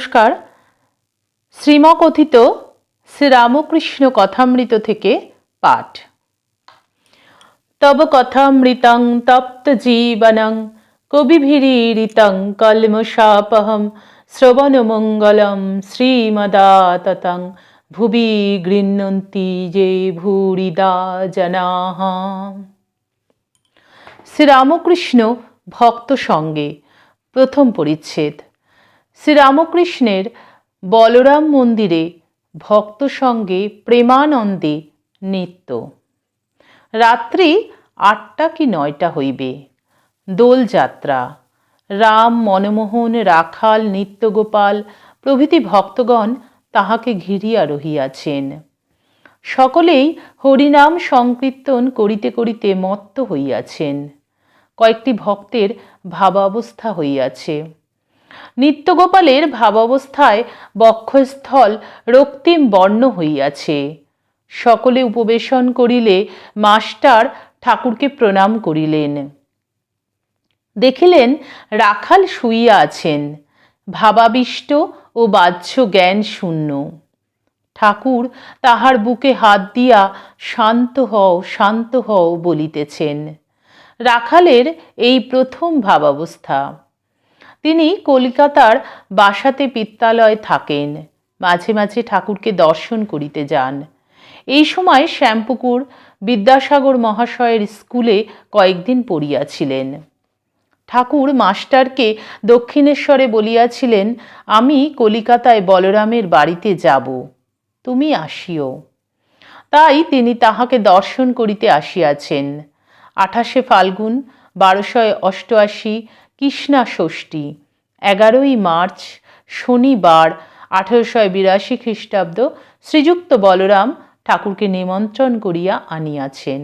নমস্কার। শ্রীমকথিত শ্রীরামকৃষ্ণ কথামৃত থেকে পাঠ। তব কথামৃতং তপ্ত জীবনং কবিভিরীরিতং কলমশাপহম শ্রবণমঙ্গলম শ্রীমদাততং ভুবি গৃহ্ণন্তি যে ভূরিদা জনাঃ শ্রীরামকৃষ্ণ ভক্ত সঙ্গে প্রথম পরিচ্ছেদ। শ্রীরামকৃষ্ণের বলরাম মন্দিরে ভক্ত সঙ্গে প্রেমানন্দে নৃত্য। রাত্রি আটটা কি নয়টা হইবে? দোলযাত্রা। রাম, মনমোহন, রাখাল, নিত্যগোপাল প্রভৃতি ভক্তগণ তাহাকে ঘিরিয়া রহিয়াছেন। সকলেই হরিনাম সংকীর্তন করিতে করিতে মত্ত হইয়াছেন। কয়েকটি ভক্তের ভাবাবস্থা হইয়াছে। নিত্যগোপালের ভাবাবস্থায় বক্ষস্থল রক্তিম বর্ণ হইয়াছে। সকলে উপবেশন করিলে মাস্টার ঠাকুরকে প্রণাম করিলেন। দেখিলেন রাখাল শুইয়া আছেন। ভাবাবিষ্ট ও বাহ্য জ্ঞান শূন্য। ঠাকুর তাহার বুকে হাত দিয়া শান্ত হও শান্ত হও বলিতেছেন। রাখালের এই প্রথম ভাবাবস্থা। তিনি কলকাতার বাসাতে পিত্তালয় থাকেন। মাঝে মাঝে ঠাকুরকে দর্শন করিতে যান। এই সময় শ্যামপুকুর বিদ্যাসাগর মহাশয়ের স্কুলে কয়েকদিন পড়িয়াছিলেন। ঠাকুর মাস্টারকে দক্ষিণেশ্বরে বলিয়াছিলেন, আমি কলিকাতায় বলরামের বাড়িতে যাব, তুমি আসিও। তাই তিনি তাহাকে দর্শন করিতে আসিয়াছেন। আঠাশে ফাল্গুন বারোশয় অষ্টআশি কৃষ্ণা ষষ্ঠী এগারোই মার্চ, শনিবার, আঠেরোশয় বিরাশি খ্রিস্টাব্দ, শ্রীযুক্ত বলরাম ঠাকুরকে নিমন্ত্রণ করিয়া আনিয়াছেন।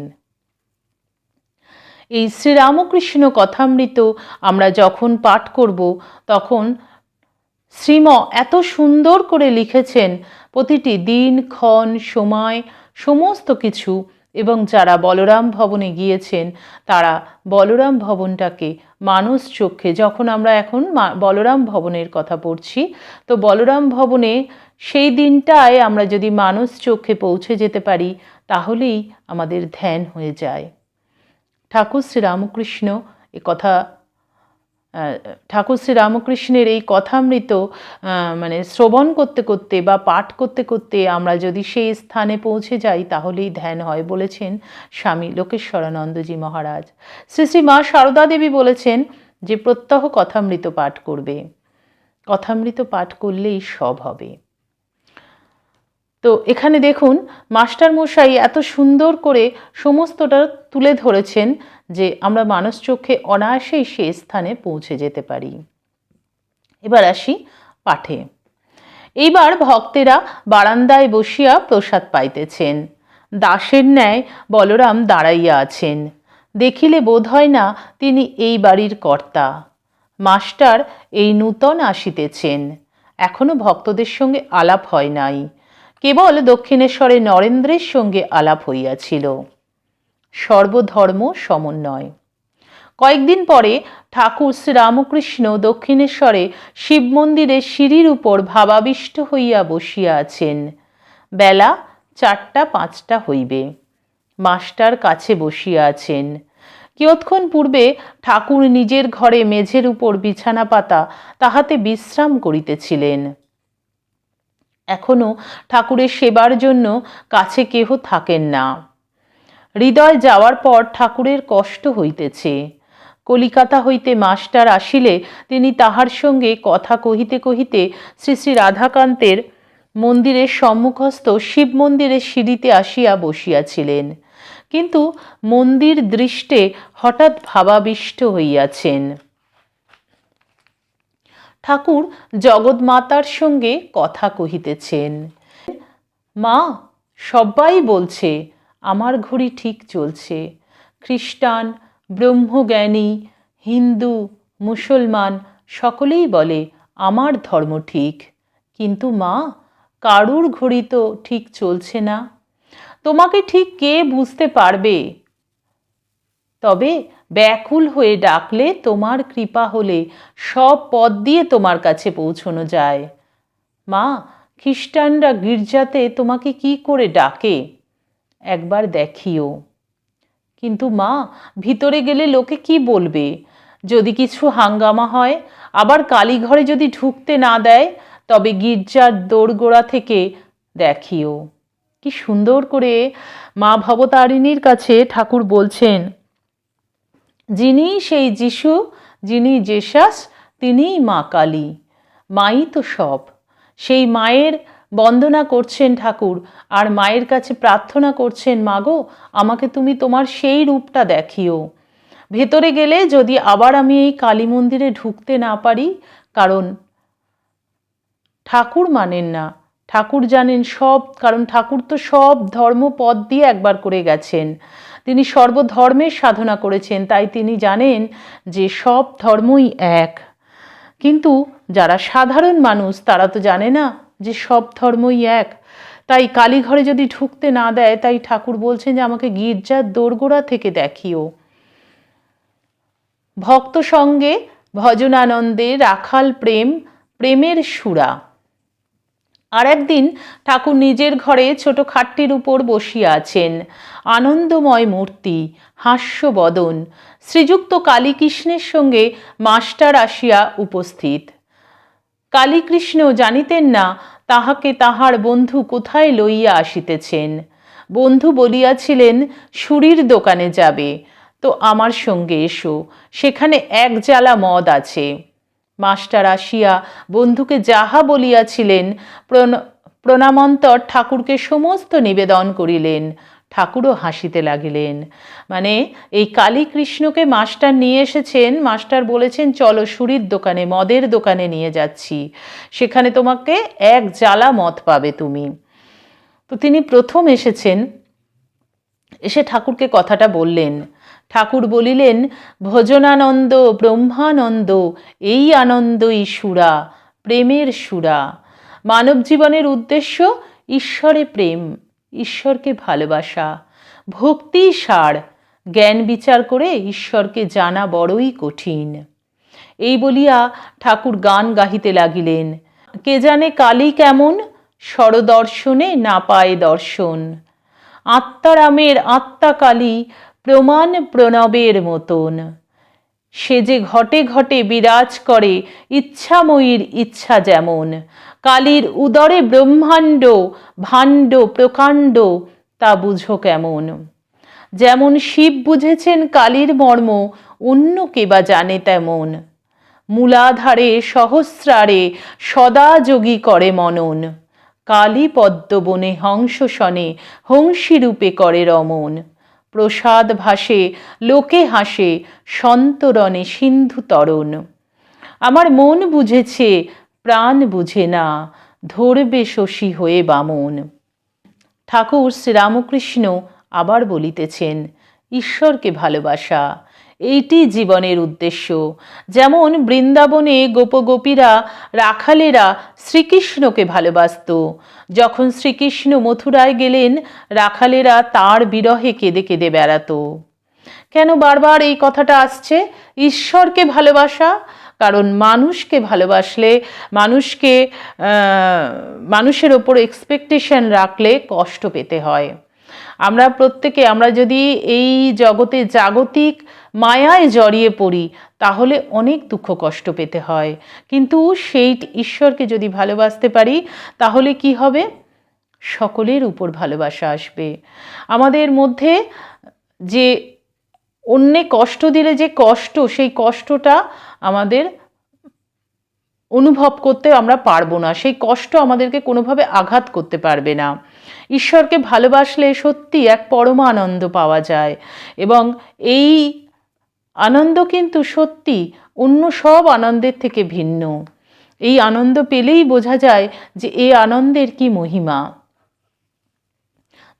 এই শ্রীরামকৃষ্ণ কথামৃত আমরা যখন পাঠ করব, তখন শ্রীম এত সুন্দর করে লিখেছেন, প্রতিটি দিন, ক্ষণ, সময়, সমস্ত কিছু এবং যারা বলরাম ভবনে গিয়েছেন, তারা বলরাম ভবনটাকে মানুষ চক্ষে, যখন আমরা এখন বলরাম ভবনের কথা পড়ছি, তো বলরাম ভবনে সেই দিনটায় আমরা যদি মানুষ চক্ষে পৌঁছে যেতে পারি, তাহলেই আমাদের ধ্যান হয়ে যায়। ঠাকুর শ্রীরামকৃষ্ণ কথা ঠাকুর শ্রী রামকৃষ্ণের এই কথামৃত মানে শ্রবণ করতে করতে বা পাঠ করতে করতে আমরা যদি সেই স্থানে পৌঁছে যাই, তাহলেই ধ্যান হয় বলেছেন স্বামী লোকেশ্বরানন্দজি মহারাজ। শ্রী শ্রী মা সারদা দেবী বলেছেন যে, প্রত্যহ কথামৃত পাঠ করবে। কথামৃত পাঠ করলেই সব হবে। তো এখানে দেখুন, মাস্টার মশাই এত সুন্দর করে সমস্তটা তুলে ধরেছেন যে আমরা মানুষ চোখে অনায়াসেই সে স্থানে পৌঁছে যেতে পারি। এবার আসি পাঠে। এইবার ভক্তেরা বারান্দায় বসিয়া প্রসাদ পাইতেছেন। দাসের ন্যায় বলরাম দাঁড়াইয়া আছেন। দেখিলে বোধ হয় না তিনি এই বাড়ির কর্তা। মাস্টার এই নূতন আসিতেছেন। এখনও ভক্তদের সঙ্গে আলাপ হয় নাই। কেবল দক্ষিণেশ্বরে নরেন্দ্রের সঙ্গে আলাপ হইয়াছিল। সর্বধর্ম সমন্বয়। কয়েকদিন পরে ঠাকুর শ্রীরামকৃষ্ণ দক্ষিণেশ্বরে শিব মন্দিরের সিঁড়ির উপর ভাবাবিষ্ট হইয়া বসিয়া আছেন। বেলা চারটা পাঁচটা হইবে। মাস্টার কাছে বসিয়া আছেন। কিয়ৎক্ষণ পূর্বে ঠাকুর নিজের ঘরে মেঝের উপর বিছানা পাতা তাহাতে বিশ্রাম করিতেছিলেন। এখনও ঠাকুরের সেবার জন্য কাছে কেহ থাকেন না। হৃদয় যাওয়ার পর ঠাকুরের কষ্ট হইতেছে। কলিকাতা হইতে মাস্টার আসিলে তিনি তাহার সঙ্গে কথা কহিতে কহিতে শ্রী শ্রী রাধাকান্তের মন্দিরের সম্মুখস্থ শিব মন্দিরের সিঁড়িতে আসিয়া বসিয়াছিলেন। কিন্তু মন্দির দৃষ্টে হঠাৎ ভাবাবিষ্ট হইয়াছেন। ঠাকুর জগৎমাতার সঙ্গে কথা কহিতেছেন। মা সবাই বলছে, আমার ঘড়ি ঠিক চলছে। খ্রিস্টান, ব্রহ্মজ্ঞানী, হিন্দু, মুসলমান, সকলেই বলে, আমার ধর্ম ঠিক। কিন্তু মা, কারুর ঘড়ি তো ঠিক চলছে না। তোমাকে ঠিক কে বুঝতে পারবে? তবে ব্যাকুল হয়ে ডাকলে তোমার কৃপা হলে সব পথ দিয়ে তোমার কাছে পৌঁছনো যায়। মা, খ্রিস্টানরা গির্জাতে তোমাকে কি করে ডাকে? একবার দেখিও। কিন্তু মা, ভিতরে গেলে লোকে কি বলবে? যদি কিছু হাঙ্গামা হয়, আবার কালীঘরে যদি ঢুকতে না দেয়, তবে গির্জার দোরগোড়া থেকে দেখিও। কি সুন্দর করে মা ভবতারিণীর কাছে ঠাকুর বলছেন যিনি সেই যিশু, যিনি জেসাস, তিনিই মা কালী। মাই তো সব। সেই মায়ের বন্দনা করছেন ঠাকুর, আর মায়ের কাছে প্রার্থনা করছেন, মাগো, আমাকে তুমি তোমার সেই রূপটা দেখিও। ভেতরে গেলে যদি আবার আমি এই কালী মন্দিরে ঢুকতে না পারি, কারণ ঠাকুর মানেন না। ঠাকুর জানেন সব, কারণ ঠাকুর তো সব ধর্ম পদ দিয়ে একবার করে গেছেন। তিনি সর্বধর্মের সাধনা করেছেন, তাই তিনি জানেন যে সব ধর্মই এক। কিন্তু যারা সাধারণ মানুষ, তারা তো জানে না যে সব ধর্মই এক। তাই কালীঘরে যদি ঢুকতে না দেয়, তাই ঠাকুর বলছেন যে আমাকে গির্জার দোরগোড়া থেকে দেখিও। ভক্ত সঙ্গে ভজনানন্দে রাখাল প্রেম, প্রেমের সুরা। আর একদিন ঠাকুর নিজের ঘরে ছোট খাটটির উপর বসিয়া আছেন। আনন্দময় মূর্তি হাস্যবদন শ্রীযুক্ত কালীকৃষ্ণের সঙ্গে মাস্টার আসিয়া উপস্থিত। কালীকৃষ্ণ জানিতেন না তাহাকে তাহার বন্ধু কোথায় লইয়া আসিতেছেন। বন্ধু বলিয়াছিলেন, সুরির দোকানে যাবে, তো আমার সঙ্গে এসো, সেখানে এক জ্বালা মদ আছে। মাস্টার আসিয়া বন্ধুকে যাহা বলিয়াছিলেন, প্রণ- প্রণামন্তর ঠাকুরকে সমস্ত নিবেদন করিলেন। ঠাকুরও হাসিতে লাগিলেন। মানে এই কালী কৃষ্ণকে মাস্টার নিয়ে এসেছেন, মাস্টার বলেছেন, চলো সুরির দোকানে, মদের দোকানে নিয়ে যাচ্ছি। সেখানে তোমাকে এক জ্বালা মদ পাবে তুমি। তো তিনি প্রথম এসেছেন। এসে ঠাকুরকে কথাটা বললেন ঠাকুর বলিলেন, ভজনানন্দ, ব্রহ্মানন্দ, এই আনন্দই সুরা, প্রেমের সুরা। মানব জীবনের উদ্দেশ্য ঈশ্বরে প্রেম, ঈশ্বরকে ভালোবাসা। ভক্তি সার, জ্ঞান বিচার করে ঈশ্বরকে জানা বড়ই কঠিন। এই বলিয়া ঠাকুর গান গাহিতে লাগিলেন। কে জানে কালী কেমন, স্বরদর্শনে না পায় দর্শন। আত্মারামের আত্মাকালী প্রমাণ প্রণবের মতন। সে যে ঘটে ঘটে বিরাজ করে ইচ্ছাময়ীর ইচ্ছা যেমন, কালীর উদরে ব্রহ্মাণ্ড, ভাণ্ড, প্রকাণ্ড, তা বুঝো কেমন। যেমন শিব বুঝেছেন কালীর মর্ম, অন্য কে বা জানে তেমন। মূলাধারে সহস্রারে সদা যোগী করে মনন। কালী পদ্মবনে হংস শনে হংসী রূপে করে রমন। প্রসাদ ভাসে, লোকে হাসে, সন্তরণে সিন্ধু তরণ। আমার মন বুঝেছে, প্রাণ বুঝে না, ধরবে শশী হয়ে বামন। ঠাকুর শ্রীরামকৃষ্ণ আবার বলিতেছেন, ঈশ্বরকে ভালোবাসা এইটি জীবনের উদ্দেশ্য। যেমন বৃন্দাবনে গোপগোপীরা, রাখালেরা শ্রীকৃষ্ণকে ভালোবাসত। যখন শ্রীকৃষ্ণ মথুরায় গেলেন, রাখালেরা তার বিরহে কেঁদে কেঁদে বেড়াতো। কেন বারবার এই কথাটা আসছে? ঈশ্বরকে ভালোবাসা, কারণ মানুষকে ভালোবাসলে, মানুষকে মানুষের ওপর এক্সপেকটেশন রাখলে কষ্ট পেতে হয়। আমরা প্রত্যেকে, আমরা যদি এই জগতে জাগতিক মায়ায় জড়িয়ে পড়ি, তাহলে অনেক দুঃখ কষ্ট পেতে হয়। কিন্তু সেই ঈশ্বরকে যদি ভালোবাসতে পারি, তাহলে কি হবে? সকলের উপর ভালোবাসা আসবে। আমাদের মধ্যে যে অন্যে কষ্ট দিলে যে কষ্ট, সেই কষ্টটা আমাদের অনুভব করতে আমরা পারব না। সেই কষ্ট আমাদেরকে কোনোভাবে আঘাত করতে পারবে না। ঈশ্বরকে ভালোবাসলে সত্যি এক পরম আনন্দ পাওয়া যায়। এবং এই আনন্দ কিন্তু সত্যি অন্য সব আনন্দের থেকে ভিন্ন। এই আনন্দ পেলেই বোঝা যায় যে এই আনন্দের কি মহিমা।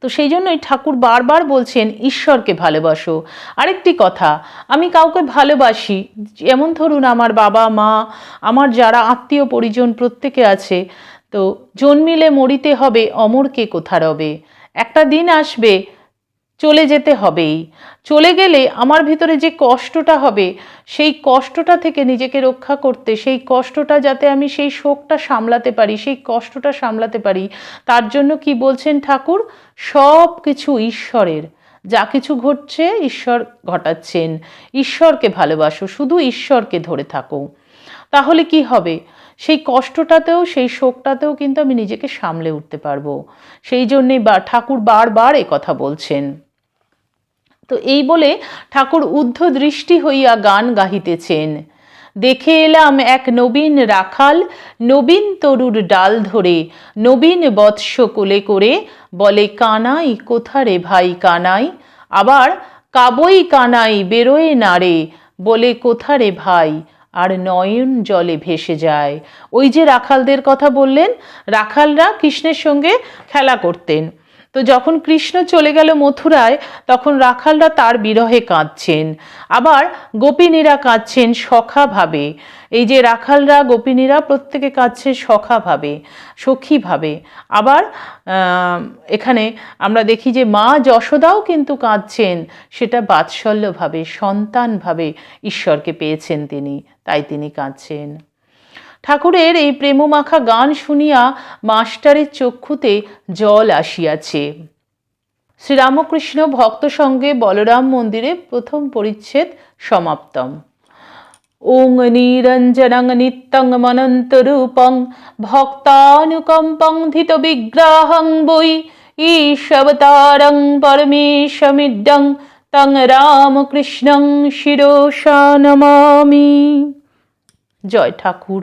তো সেই জন্যই ঠাকুর বারবার বলছেন, ঈশ্বরকে ভালোবাসো। আরেকটি কথা, আমি কাউকে ভালোবাসি, যেমন ধরুন আমার বাবা, মা, আমার যারা আত্মীয় পরিজন প্রত্যেকে আছে তো জন্মিলে মরিতে হবে, অমরকে কোথা রবে? একটা দিন আসবে, চলে যেতে হবেই। চলে গেলে আমার ভিতরে যে কষ্টটা হবে, সেই কষ্টটা থেকে নিজেকে রক্ষা করতে, সেই কষ্টটা যাতে আমি সেই শোকটা সামলাতে পারি, সেই কষ্টটা সামলাতে পারি, তার জন্য কি বলছেন ঠাকুর? সব কিছু ঈশ্বরের। যা কিছু ঘটছে, ঈশ্বর ঘটাচ্ছেন। ঈশ্বরকে ভালোবাসো, শুধু ঈশ্বরকে ধরে থাকো। তাহলে কি হবে? সেই কষ্টটাতেও, সেই শোকটাতেও কিন্তু আমি নিজেকে সামলে উঠতে পারব। সেই জন্যেই বা, ঠাকুর বারবার কথা বলছেন। তো এই বলে ঠাকুর ঊর্ধ্ব দৃষ্টি হইয়া গান গাহিতেছেন। দেখে এলাম এক নবীন রাখাল, নবীন তরুর ডাল ধরে, নবীন বৎস কোলে করে, বলে, কানাই কোথারে ভাই কানাই? আবার কাবই কানাই বেরোয় নারে বলে কোথারে ভাই? আর নয়ন জলে ভেসে যায়। ওই যে রাখালদের কথা বললেন, রাখালরা কৃষ্ণের সঙ্গে খেলা করতেন। তো যখন কৃষ্ণ চলে গেল মথুরায়, তখন রাখালরা তার বিরহে কাঁদছেন। আবার গোপিনীরা কাঁদছেন সখাভাবে। এই যে রাখালরা গোপিনীরা প্রত্যেকে কাঁদছে সখাভাবে, সখীভাবে। আবার এখানে আমরা দেখি যে মা যশোদাও কিন্তু কাঁদছেন। সেটা বাৎসল্যভাবে, সন্তানভাবে ঈশ্বরকে পেয়েছেন তিনি, তাই তিনি কাঁদছেন। ঠাকুরের এই প্রেমমাখা গান শুনিয়া মাস্টারের চক্ষুতে জল আসিয়াছে। শ্রীরামকৃষ্ণ ভক্ত সঙ্গে বলরাম মন্দিরে প্রথম পরিচ্ছেদ সমাপ্তম। ওং নিরঞ্জনং নিত্যং মনন্তরূপং ভক্তানুকম্পং ধিত বিগ্রহং বৈ ঈশবতারং পরমেশমিড্ডং তং রামকৃষ্ণং শিরোষা নমামি। জয় ঠাকুর।